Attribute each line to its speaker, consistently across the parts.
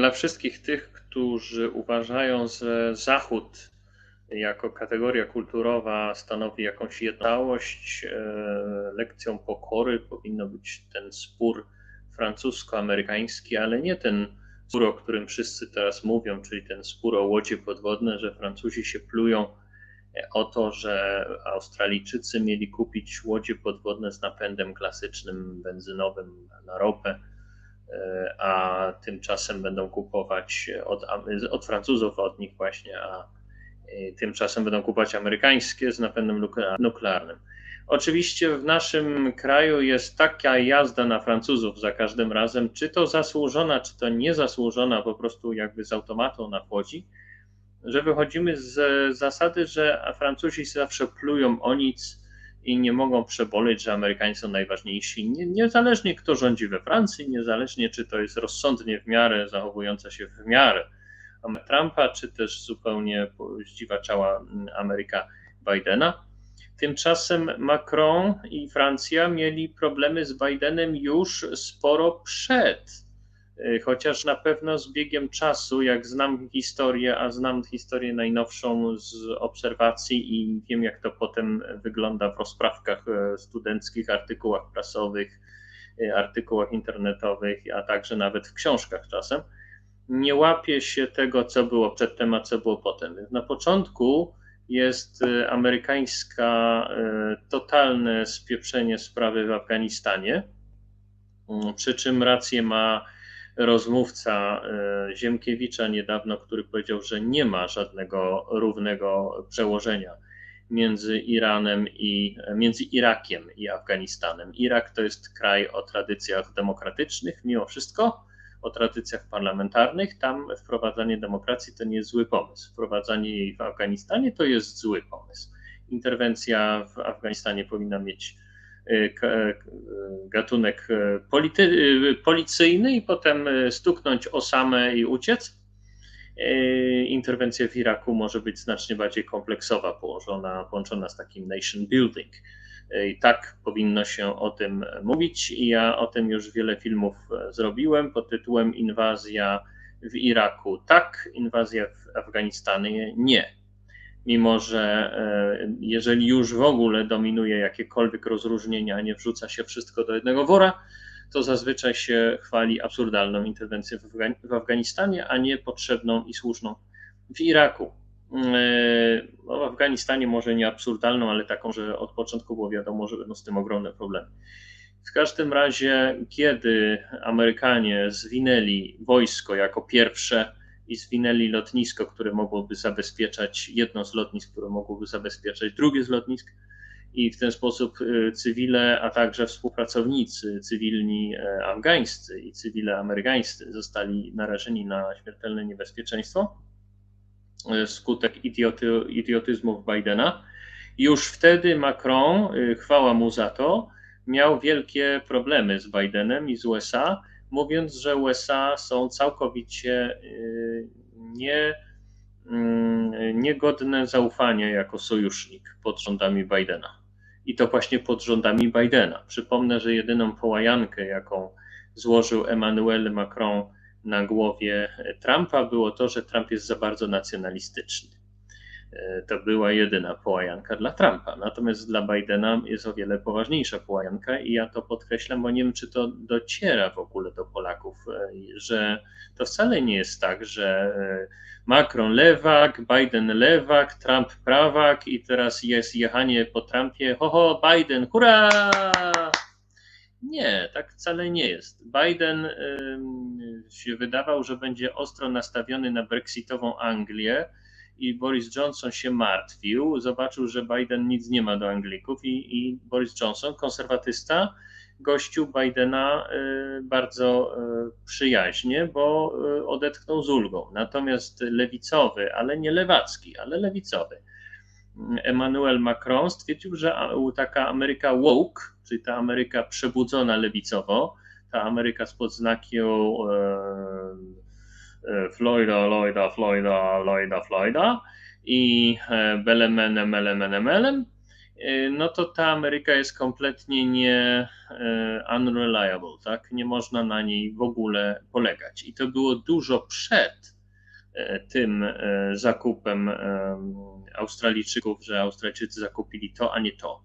Speaker 1: Dla wszystkich tych, którzy uważają, że Zachód jako kategoria kulturowa stanowi jakąś jednałość, e, lekcją pokory powinno być ten spór francusko-amerykański, ale nie ten spór, o którym wszyscy teraz mówią, czyli ten spór o łodzie podwodne, że Francuzi się plują o to, że Australijczycy mieli kupić łodzie podwodne z napędem klasycznym, benzynowym na ropę, e, a tymczasem będą kupować od, od Francuzów, od nich właśnie, a e, tymczasem będą kupować amerykańskie z napędem nuklearnym. Oczywiście w naszym kraju jest taka jazda na Francuzów za każdym razem, czy to zasłużona, czy to niezasłużona, po prostu jakby z automatu na chłodzi że wychodzimy z zasady, że Francuzi zawsze plują o nic i nie mogą przeboleć, że Amerykanie są najważniejsi. Nie, niezależnie kto rządzi we Francji, niezależnie czy to jest rozsądnie w miarę, zachowująca się w miarę Trumpa, czy też zupełnie zdziwaczała Ameryka Bidena. Tymczasem Macron i Francja mieli problemy z Bidenem już sporo przed chociaż na pewno z biegiem czasu, jak znam historię, a znam historię najnowszą z obserwacji i wiem, jak to potem wygląda w rozprawkach e, studenckich, artykułach prasowych, e, artykułach internetowych, a także nawet w książkach czasem, nie łapie się tego, co było przedtem, a co było potem. Na początku jest e, amerykańska totalne spieprzenie sprawy w Afganistanie, mm, przy czym rację ma rozmówca e, Ziemkiewicza niedawno, który powiedział, że nie ma żadnego równego przełożenia między Iranem i między Irakiem i Afganistanem. Irak to jest kraj o tradycjach demokratycznych, mimo wszystko, o tradycjach parlamentarnych. Tam wprowadzanie demokracji to nie jest zły pomysł. Wprowadzanie jej w Afganistanie to jest zły pomysł. Interwencja w Afganistanie powinna mieć gatunek y, polity, policyjny i potem stuknąć Osamę i uciec. Interwencja w Iraku może być znacznie bardziej kompleksowa, położona, połączona z takim nation building. I tak powinno się o tym mówić. I ja o tym już wiele filmów zrobiłem pod tytułem Inwazja w Iraku tak, inwazja w Afganistanie nie mimo że e, jeżeli już w ogóle dominuje jakiekolwiek rozróżnienia, a nie wrzuca się wszystko do jednego wora, to zazwyczaj się chwali absurdalną interwencję w Afganistanie, a nie potrzebną i słuszną w Iraku. E, no, w Afganistanie może nie absurdalną, ale taką, że od początku było wiadomo, że będą z tym ogromne problemy. W każdym razie, kiedy Amerykanie zwinęli wojsko jako pierwsze, i zwinęli lotnisko, które mogłoby zabezpieczać, jedno z lotnisk, które mogłoby zabezpieczać drugie z lotnisk i w ten sposób y, cywile, a także współpracownicy cywilni e, afgańscy i cywile amerykańscy zostali narażeni na śmiertelne niebezpieczeństwo e, skutek idioty, idiotyzmów Bidena. Już wtedy Macron, y, chwała mu za to, miał wielkie problemy z Bidenem i z USA, mówiąc, że USA są całkowicie y, nie, mm, niegodne zaufania jako sojusznik pod rządami Bidena. I to właśnie pod rządami Bidena. Przypomnę, że jedyną połajankę, jaką złożył Emmanuel Macron na głowie Trumpa, było to, że Trump jest za bardzo nacjonalistyczny. E, to była jedyna połajanka dla Trumpa. Natomiast dla Bidena jest o wiele poważniejsza połajanka i ja to podkreślam, bo nie wiem, czy to dociera w ogóle do Polaków, e, że to wcale nie jest tak, że e, Macron lewak, Biden lewak, Trump prawak i teraz jest jechanie po Trumpie, ho ho, Biden, hurra! Nie, tak wcale nie jest. Biden się wydawał, że będzie ostro nastawiony na brexitową Anglię, i Boris Johnson się martwił, zobaczył, że Biden nic nie ma do Anglików i, i Boris Johnson, konserwatysta, gościł Bidena y, bardzo y, przyjaźnie, bo y, odetchnął z ulgą. Natomiast lewicowy, ale nie lewacki, ale lewicowy, Emmanuel Macron stwierdził, że taka Ameryka woke, czyli ta Ameryka przebudzona lewicowo, ta Ameryka spod znakiem Floyda, Lloyda, Floyda, Lloyda, Floyda i e, Belemenem, Elemenem, Elem no to ta Ameryka jest kompletnie nie unreliable, tak? Nie można na niej w ogóle polegać. I to było dużo przed tym zakupem Australijczyków, że Australijczycy zakupili to, a nie to.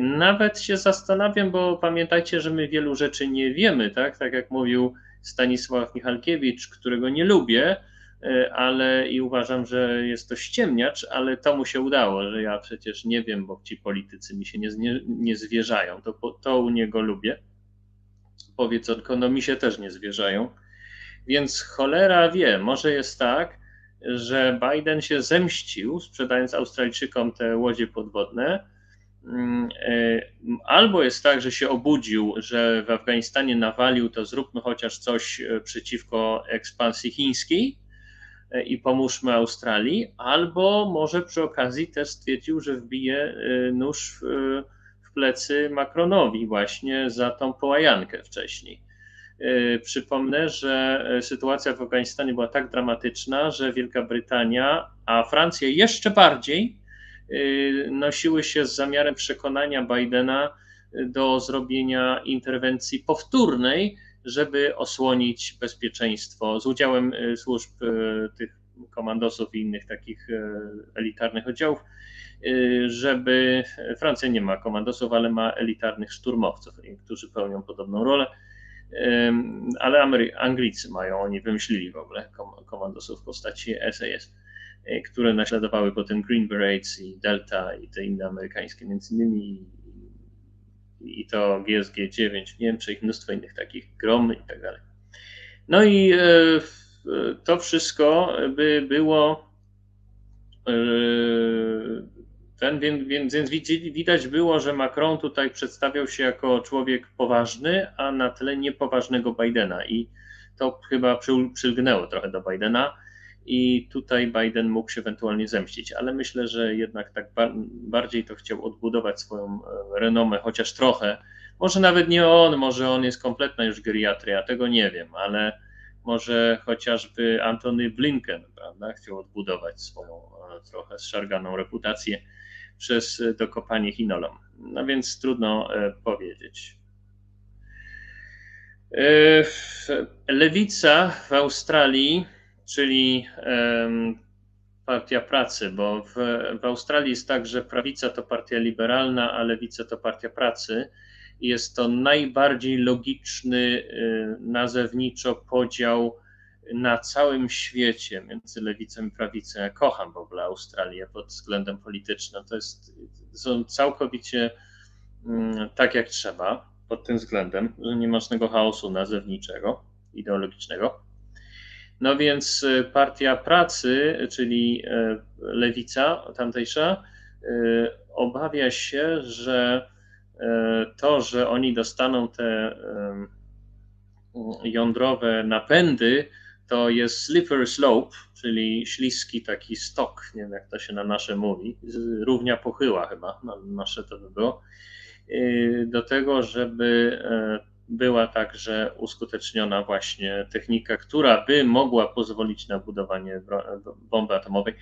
Speaker 1: Nawet się zastanawiam, bo pamiętajcie, że my wielu rzeczy nie wiemy, tak? Tak jak mówił Stanisław Michalkiewicz, którego nie lubię, e, ale i uważam, że jest to ściemniacz, ale to mu się udało, że ja przecież nie wiem, bo ci politycy mi się nie, nie zwierzają. To, to u niego lubię. Powiedz, no mi się też nie zwierzają. Więc cholera wie, może jest tak, że Biden się zemścił, sprzedając Australijczykom te łodzie podwodne, albo jest tak, że się obudził, że w Afganistanie nawalił, to zróbmy chociaż coś e, przeciwko ekspansji chińskiej e, i pomóżmy Australii, albo może przy okazji też stwierdził, że wbije nóż w, w plecy Macronowi właśnie za tą połajankę wcześniej. Przypomnę, że sytuacja w Afganistanie była tak dramatyczna, że Wielka Brytania, a Francja jeszcze bardziej, nosiły się z zamiarem przekonania Bidena do zrobienia interwencji powtórnej, żeby osłonić bezpieczeństwo z udziałem y, służb y, tych komandosów i innych takich elitarnych oddziałów, żeby Francja nie ma komandosów, ale ma elitarnych szturmowców, którzy pełnią podobną rolę. Ale Anglicy mają, oni wymyślili w ogóle komandosów w postaci SAS. E, które naśladowały potem Green Berets i Delta i te inne amerykańskie, między innymi i to GSG-9 w Niemczech, mnóstwo innych takich, Grom i tak dalej. No i e, to wszystko by było e, ten, więc, więc widać było, że Macron tutaj przedstawiał się jako człowiek poważny, a na tle niepoważnego Bidena i to chyba przylgnęło trochę do Bidena i tutaj Biden mógł się ewentualnie zemścić, ale myślę, że jednak tak bardziej to chciał odbudować swoją e, renomę, chociaż trochę. Może nawet nie on, może on jest kompletna już geriatria, tego nie wiem, ale może chociażby Antony Blinken, prawda, chciał odbudować swoją e, trochę zszarganą reputację przez dokopanie chinolom. No więc trudno e, powiedzieć. Lewica w Australii czyli Partia Pracy, bo w, w, Australii jest tak, że prawica to partia liberalna, a lewica to partia pracy. Jest to najbardziej logiczny y, nazewniczo podział na całym świecie między lewicą i prawicą. Ja kocham w ogóle Australię pod względem politycznym. To jest, są całkowicie mm, tak jak trzeba pod tym względem, że nie ma żadnego chaosu nazewniczego, ideologicznego. No więc y, Partia Pracy, czyli y, lewica tamtejsza, y, obawia się, że to, że oni dostaną te jądrowe napędy, to jest slippery slope, czyli śliski taki stok, nie wiem jak to się na nasze mówi, równia pochyła chyba, na nasze to by było, do tego, żeby była także uskuteczniona właśnie technika, która by mogła pozwolić na budowanie bomby atomowej.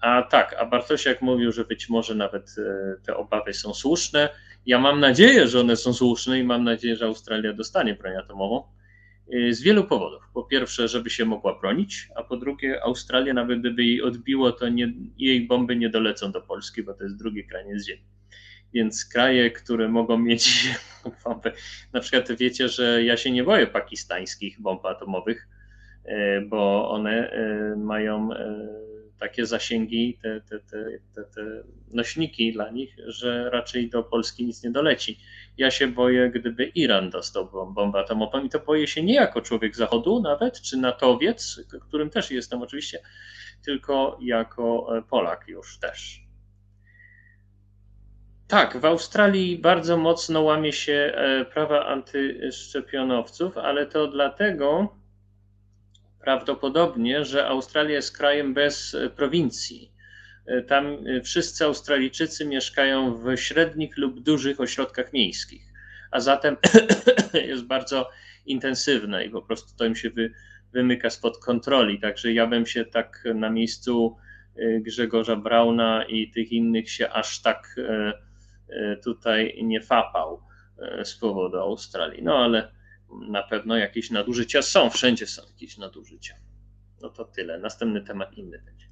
Speaker 1: A tak, a Bartosiak mówił, że być może nawet e, te obawy są słuszne. Ja mam nadzieję, że one są słuszne i mam nadzieję, że Australia dostanie broń atomową e, z wielu powodów. Po pierwsze, żeby się mogła bronić, a po drugie, Australia, nawet gdyby jej odbiło, to nie, jej bomby nie dolecą do Polski, bo to jest drugi kraniec ziemi. Więc kraje, które mogą mieć bomby, na przykład wiecie, że ja się nie boję pakistańskich bomb atomowych, e, bo one e, mają e, takie zasięgi, te, te, te, te, nośniki dla nich, że raczej do Polski nic nie doleci. Ja się boję, gdyby Iran dostał bombę atomową i to boję się nie jako człowiek Zachodu nawet, czy natowiec, którym też jestem oczywiście, tylko jako Polak już też. Tak, w Australii bardzo mocno łamie się e, prawa antyszczepionowców, ale to dlatego prawdopodobnie, że Australia jest krajem bez e, prowincji. E, tam wszyscy Australijczycy mieszkają w średnich lub dużych ośrodkach miejskich, a zatem jest bardzo intensywne i po prostu to im się wy, wymyka spod kontroli. Także ja bym się tak na miejscu Grzegorza Brauna i tych innych się aż tak tutaj nie fapał z powodu Australii. No ale na pewno jakieś nadużycia są, wszędzie są jakieś nadużycia. No to tyle. Następny temat inny będzie.